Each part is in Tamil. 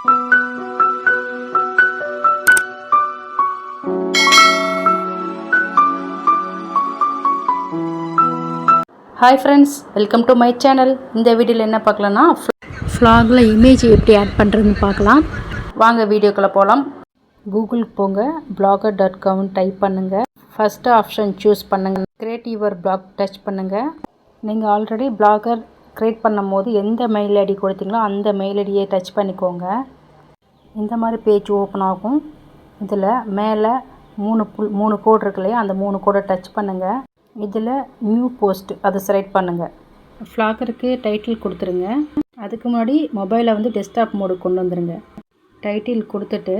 Hi friends welcome to my channel இந்த வீடியோவில் என்ன பார்க்கலான்னா ஃப்ளாகில் இமேஜ் எப்படி ஆட் பண்ணுறதுன்னு பார்க்கலாம். வாங்க வீடியோக்குள்ளே போகலாம் கூகுளுக்கு போங்க பிளாகர் டாட் காம் டைப் பண்ணுங்கள் ஃபஸ்ட்டு ஆப்ஷன் சூஸ் பண்ணுங்கள் கிரியேட் யுவர் பிளாக் டச் பண்ணுங்கள் நீங்கள் ஆல்ரெடி பிளாகர் க்ரியேட் பண்ணும் போது எந்த மெயில் ஐடி கொடுத்தீங்களோ அந்த மெயில் ஐடியை டச் பண்ணிக்கோங்க. இந்த மாதிரி பேஜ் ஓப்பன் ஆகும். இதில் மேலே மூணு புல் மூணு கோடு இருக்கு இல்லையா? அந்த மூணு கோடை டச் பண்ணுங்கள் இதில் நியூ போஸ்ட் அதை செலக்ட் பண்ணுங்கள் ஃப்ளாகருக்கு டைட்டில் கொடுத்துருங்க. அதுக்கு முன்னாடி மொபைலை வந்து டெஸ்க்டாப் மோடு கொண்டு வந்துடுங்க டைட்டில் கொடுத்துட்டு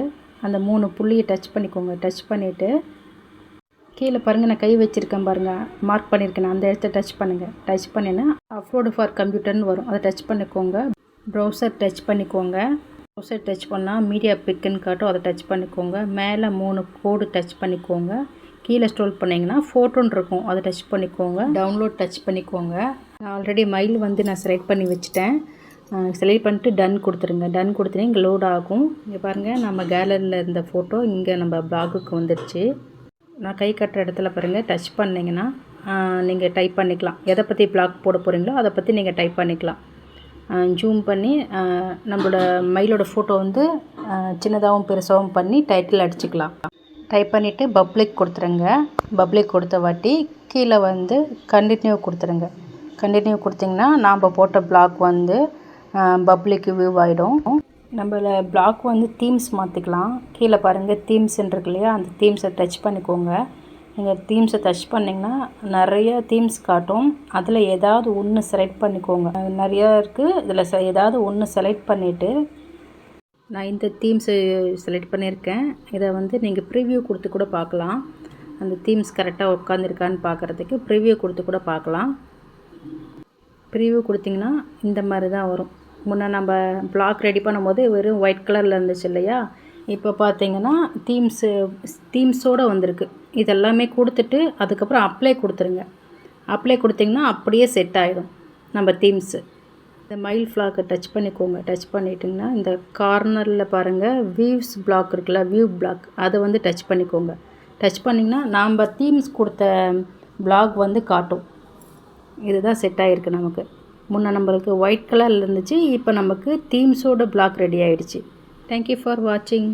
அந்த மூணு புள்ளியை டச் பண்ணிக்கோங்க. டச் பண்ணிவிட்டு கீழே பாருங்கள் நான் கை வச்சுருக்கேன் பாருங்கள் மார்க் பண்ணியிருக்கேன் அந்த இடத்த டச் பண்ணுங்கள் டச் பண்ணினா அப்லோடு ஃபார் கம்ப்யூட்டர்னு வரும். அதை டச் பண்ணிக்கோங்க. ப்ரௌசர் டச் பண்ணிக்கோங்க. ப்ரௌசர் டச் பண்ணால் மீடியா பிக்குன்னு காட்டும். அதை டச் பண்ணிக்கோங்க. மேலே மூணு கோடு டச் பண்ணிக்கோங்க. கீழே ஸ்ட்ரோல் பண்ணிங்கன்னா ஃபோட்டோன்னு இருக்கும். அதை டச் பண்ணிக்கோங்க. டவுன்லோட் டச் பண்ணிக்கோங்க. நான் ஆல்ரெடி மைல் வந்து நான் செலக்ட் பண்ணி வச்சுட்டேன். செலக்ட் பண்ணிட்டு டன் கொடுத்துருங்க. டன் கொடுத்தீங்கன்னா இங்கே லோட் ஆகும். இங்கே பாருங்கள் நம்ம கேலரியில் இருந்த ஃபோட்டோ இங்கே நம்ம பிளாகுக்கு வந்துடுச்சு நான் கை கட்டுற இடத்துல பாருங்கள் டச் பண்ணிங்கன்னா நீங்கள் டைப் பண்ணிக்கலாம். எதை பற்றி பிளாக் போட போகிறீங்களோ அதை பற்றி நீங்கள் டைப் பண்ணிக்கலாம். ஜூம் பண்ணி நம்மளோட மயிலோட ஃபோட்டோ வந்து சின்னதாகவும் பெருசாகவும் பண்ணி டைட்டில் அடிச்சுக்கலாம். டைப் பண்ணிவிட்டு பப்ளிக் கொடுத்துருங்க. பப்ளிக் கொடுத்த வாட்டி கீழே வந்து கண்டினியூ கொடுத்துருங்க. கண்டினியூ கொடுத்தீங்கன்னா நாம் போட்ட பிளாக் வந்து பப்ளிக் வியூ ஆகிடும் நம்மள பிளாக் வந்து தீம்ஸ் மாற்றிக்கலாம் கீழே பாருங்கள் தீம்ஸ்ன்னு இருக்கு இல்லையா? அந்த தீம்ஸை டச் பண்ணிக்கோங்க. நீங்கள் தீம்ஸை டச் பண்ணிங்கன்னா நிறைய தீம்ஸ் காட்டும். அதில் ஏதாவது ஒன்று செலக்ட் பண்ணிக்கோங்க. நிறையா இருக்குது இதில் ஏதாவது ஒன்று செலக்ட் பண்ணிவிட்டு நான் இந்த தீம்ஸை செலக்ட் பண்ணியிருக்கேன். இதை வந்து நீங்கள் ப்ரிவ்யூ கொடுத்து கூட பார்க்கலாம். அந்த தீம்ஸ் கரெக்டாக உட்காந்துருக்கான்னு பார்க்குறதுக்கு ப்ரிவ்யூ கொடுத்து கூட பார்க்கலாம். ப்ரிவ்யூ கொடுத்தீங்கன்னா இந்த மாதிரி தான் வரும். முன்னே நம்ம பிளாக் ரெடி பண்ணும்போது வெறும் ஒயிட் கலரில் இருந்துச்சு இல்லையா? இப்போ பார்த்தீங்கன்னா தீம்ஸு தீம்ஸோடு வந்திருக்கு. இதெல்லாமே கொடுத்துட்டு அதுக்கப்புறம் அப்ளை கொடுத்துருங்க. அப்ளை கொடுத்தீங்கன்னா அப்படியே செட் ஆகிடும் நம்ம தீம்ஸு இந்த மைல் ஃப்ளாக்கை டச் பண்ணிக்கோங்க. டச் பண்ணிட்டிங்கன்னா இந்த கார்னரில் பாருங்கள் வியூஸ் பிளாக் இருக்குல்ல வியூ பிளாக் அதை வந்து டச் பண்ணிக்கோங்க. டச் பண்ணிங்கன்னா நாம் தீம்ஸ் கொடுத்த பிளாக் வந்து காட்டும். இதுதான் செட் ஆகிருக்கு நமக்கு. முன்னே நம்மளுக்கு ஒயிட் கலரில் இருந்துச்சு இப்போ நமக்கு தீம்ஸோட பிளாக் ரெடி ஆகிடுச்சு தேங்க்யூ ஃபார் வாட்சிங்